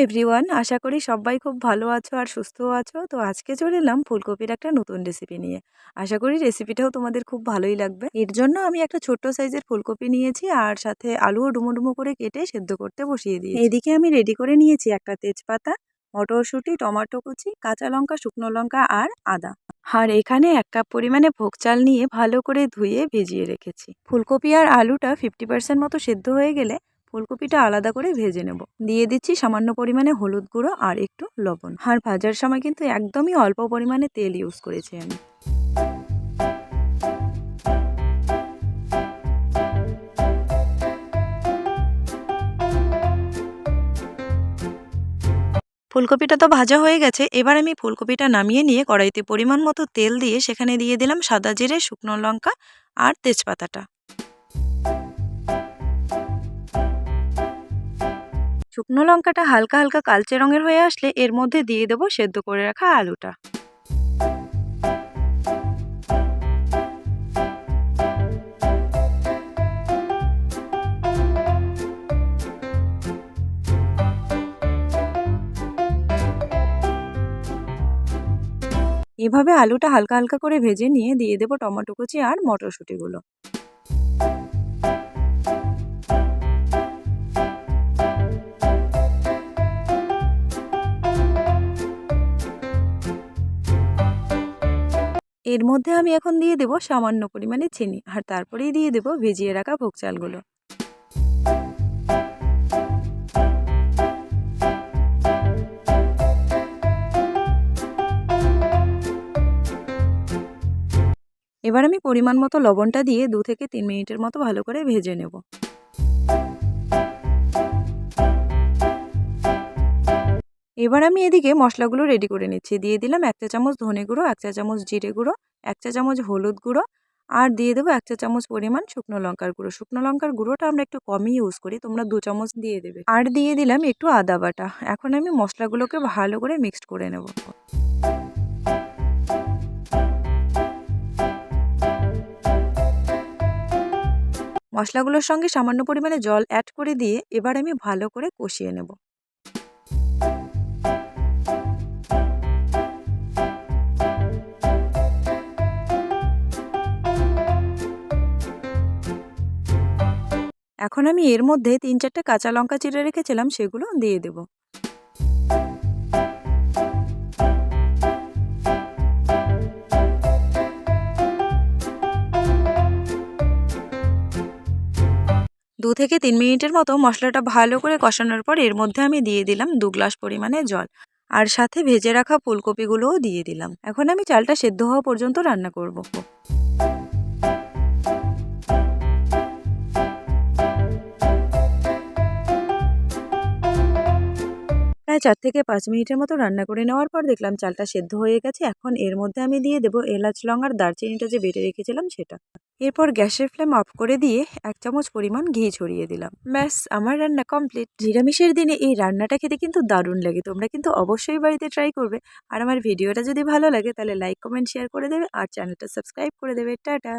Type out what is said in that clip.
Everyone আশা করি সবাই খুব ভালো আছো আর সুস্থ আছো। তো আজকে চলে এলাম ফুলকপির একটা নতুন রেসিপি নিয়ে। আশা করি রেসিপিটাও তোমাদের খুব ভালোই লাগবে। এর জন্য আমি একটা ছোট্ট সাইজের ফুলকপি নিয়েছি আর সাথে আলুও ডুমো ডুমো করে কেটে সেদ্ধ করতে বসিয়ে দিই এদিকে আমি রেডি করে নিয়েছি একটা তেজপাতা, মটরশুঁটি, টমেটো কুচি, কাঁচা লঙ্কা, শুকনো লঙ্কা আর আদা। আর এখানে এক কাপ পরিমাণে ভোগ চাল নিয়ে ভালো করে ধুয়ে ভিজিয়ে রেখেছি। ফুলকপি আর আলুটা ফিফটি পার্সেন্ট মতো সেদ্ধ হয়ে গেলে ফুলকপিটা আলাদা করে ভেজে নেব। দিয়ে দিচ্ছি সামান্য পরিমাণে হলুদ গুঁড়ো আর একটু লবণ। আর ভাজার সময় কিন্তু একদমই অল্প পরিমাণে তেল ইউজ করেছি আমি। ফুলকপিটা তো ভাজা হয়ে গেছে, এবার আমি ফুলকপিটা নামিয়ে নিয়ে কড়াইতে পরিমাণ মতো তেল দিয়ে সেখানে দিয়ে দিলাম সাদা জিরে, শুকনো লঙ্কা আর তেজপাতাটা। শুকনো লঙ্কাটা হালকা হালকা কালচে রঙের হয়ে আসলে এর মধ্যে দিয়ে দেবো সেদ্ধ করে রাখা আলুটা। এভাবে আলুটা হালকা হালকা করে ভেজে নিয়ে দিয়ে দেবো টমেটো কুচি আর মটরশুঁটিগুলো। এর মধ্যে আমি এখন দিয়ে দেবো সামান্য পরিমাণে চিনি আর তারপরেই দিয়ে দেবো ভিজিয়ে রাখা ভোগ চালগুলো। এবার আমি পরিমাণ মতো লবণটা দিয়ে দু থেকে তিন মিনিটের মতো ভালো করে ভেজে নেব। এবার আমি এদিকে মশলাগুলো রেডি করে নিচ্ছি। দিয়ে দিলাম এক চা চামচ ধনে গুঁড়ো, এক চা চামচ জিরে গুঁড়ো, এক চা চামচ হলুদ গুঁড়ো আর দিয়ে দেবো এক চা চামচ পরিমাণ শুকনো লঙ্কার গুঁড়ো। শুকনো লঙ্কার গুঁড়োটা আমরা একটু কমই ইউজ করি, তোমরা দু চামচ দিয়ে দেবে। আর দিয়ে দিলাম একটু আদা বাটা। এখন আমি মশলাগুলোকে ভালো করে মিক্সড করে নেব। মশলাগুলোর সঙ্গে সামান্য পরিমাণে জল অ্যাড করে দিয়ে এবার আমি ভালো করে কষিয়ে নেব। এখন আমি এর মধ্যে তিন চারটে কাঁচা লঙ্কা চিড়ে রেখেছিলাম, সেগুলো দিয়ে দেব। দু থেকে তিন মিনিটের মতো মশলাটা ভালো করে কষানোর পর এর মধ্যে আমি দিয়ে দিলাম দু গ্লাস পরিমাণে জল। আর সাথে ভেজে রাখা ফুলকপিগুলোও দিয়ে দিলাম। এখন আমি চালটা সেদ্ধ হওয়া পর্যন্ত রান্না করব। প্রায় চার থেকে পাঁচ মিনিটের মতো রান্না করে নেওয়ার পর দেখলাম চালটা সেদ্ধ হয়ে গেছে। এখন এর মধ্যে আমি দিয়ে দেবো এলাচ, লং আর দারচিনিটা যে বেটে রেখেছিলাম সেটা। এরপর গ্যাসের ফ্লেম অফ করে দিয়ে এক চামচ পরিমাণ ঘি ছড়িয়ে দিলাম। ব্যাস, আমার রান্না কমপ্লিট। নিরামিষের দিনে এই রান্নাটা খেতে কিন্তু দারুণ লাগে। তোমরা কিন্তু অবশ্যই বাড়িতে ট্রাই করবে। আর আমার ভিডিওটা যদি ভালো লাগে তাহলে লাইক, কমেন্ট, শেয়ার করে দেবে। আর চ্যানেলটা সাবস্ক্রাইব করে দেবে। টাটা!